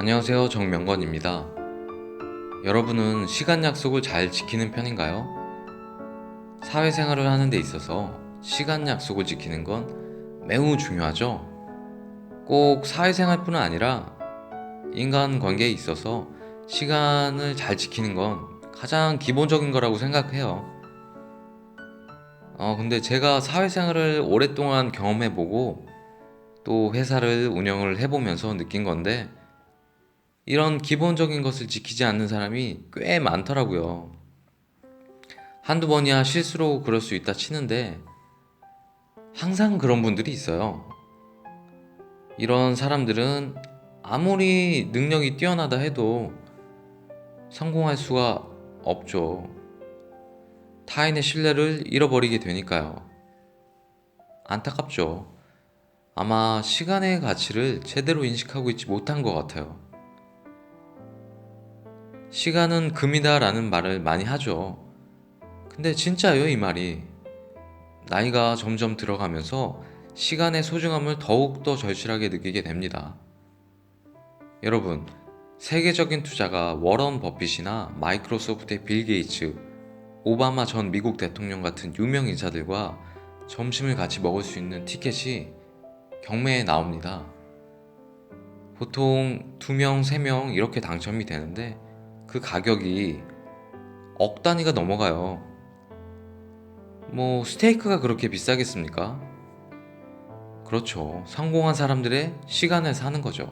안녕하세요. 정명건입니다. 여러분은 시간 약속을 잘 지키는 편인가요? 사회생활을 하는 데 있어서 시간 약속을 지키는 건 매우 중요하죠. 꼭 사회생활뿐 아니라 인간 관계에 있어서 시간을 잘 지키는 건 가장 기본적인 거라고 생각해요. 어, 근데 제가 사회생활을 오랫동안 경험해보고 또 회사를 운영을 해보면서 느낀 건데 이런 기본적인 것을 지키지 않는 사람이 꽤 많더라고요. 한두 번이야 실수로 그럴 수 있다 치는데 항상 그런 분들이 있어요. 이런 사람들은 아무리 능력이 뛰어나다 해도 성공할 수가 없죠. 타인의 신뢰를 잃어버리게 되니까요. 안타깝죠. 아마 시간의 가치를 제대로 인식하고 있지 못한 것 같아요. 시간은 금이다 라는 말을 많이 하죠. 근데 진짜요, 이 말이. 나이가 점점 들어가면서 시간의 소중함을 더욱더 절실하게 느끼게 됩니다. 여러분, 세계적인 투자가 워런 버핏이나 마이크로소프트의 빌 게이츠, 오바마 전 미국 대통령 같은 유명 인사들과 점심을 같이 먹을 수 있는 티켓이 경매에 나옵니다. 보통 2명, 3명 이렇게 당첨이 되는데 그 가격이 억 단위가 넘어가요. 뭐 스테이크가 그렇게 비싸겠습니까? 그렇죠. 성공한 사람들의 시간을 사는 거죠.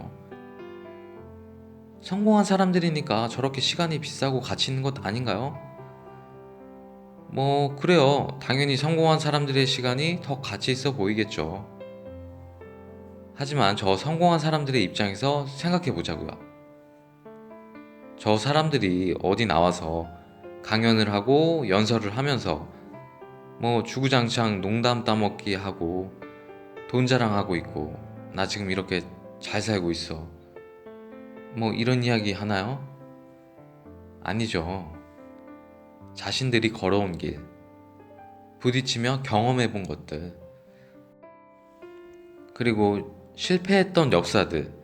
성공한 사람들이니까 저렇게 시간이 비싸고 가치 있는 것 아닌가요? 뭐 그래요. 당연히 성공한 사람들의 시간이 더 가치 있어 보이겠죠. 하지만 저 성공한 사람들의 입장에서 생각해 보자고요. 저 사람들이 어디 나와서 강연을 하고 연설을 하면서 뭐 주구장창 농담 따먹기 하고 돈 자랑하고 있고 나 지금 이렇게 잘 살고 있어. 뭐 이런 이야기 하나요? 아니죠. 자신들이 걸어온 길, 부딪히며 경험해 본 것들, 그리고 실패했던 역사들,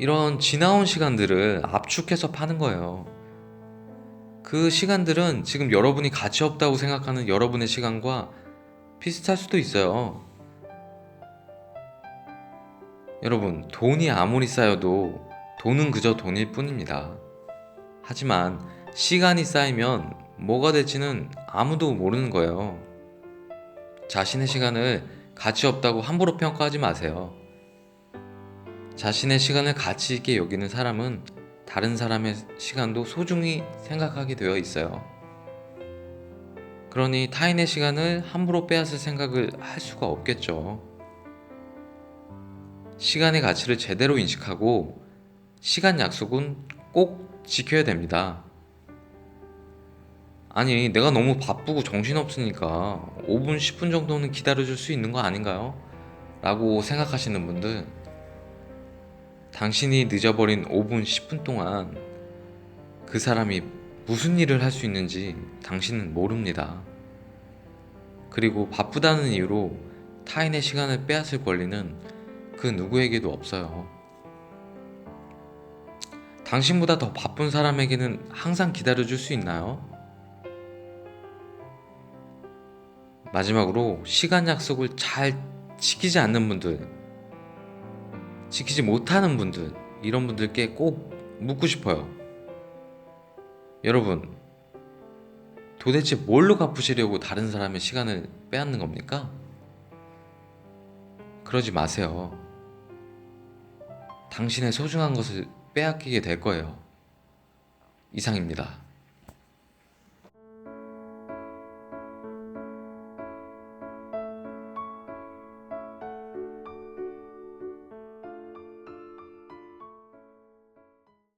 이런 지나온 시간들을 압축해서 파는 거예요. 그 시간들은 지금 여러분이 가치 없다고 생각하는 여러분의 시간과 비슷할 수도 있어요. 여러분, 돈이 아무리 쌓여도 돈은 그저 돈일 뿐입니다. 하지만 시간이 쌓이면 뭐가 될지는 아무도 모르는 거예요. 자신의 시간을 가치 없다고 함부로 평가하지 마세요. 자신의 시간을 가치 있게 여기는 사람은 다른 사람의 시간도 소중히 생각하게 되어 있어요. 그러니 타인의 시간을 함부로 빼앗을 생각을 할 수가 없겠죠. 시간의 가치를 제대로 인식하고 시간 약속은 꼭 지켜야 됩니다. 아니, 내가 너무 바쁘고 정신없으니까 5분, 10분 정도는 기다려줄 수 있는 거 아닌가요? 라고 생각하시는 분들, 당신이 늦어버린 5분, 10분 동안 그 사람이 무슨 일을 할 수 있는지 당신은 모릅니다. 그리고 바쁘다는 이유로 타인의 시간을 빼앗을 권리는 그 누구에게도 없어요. 당신보다 더 바쁜 사람에게는 항상 기다려줄 수 있나요? 마지막으로 시간 약속을 잘 지키지 않는 분들, 지키지 못하는 분들, 이런 분들께 꼭 묻고 싶어요. 여러분, 도대체 뭘로 갚으시려고 다른 사람의 시간을 빼앗는 겁니까? 그러지 마세요. 당신의 소중한 것을 빼앗기게 될 거예요. 이상입니다.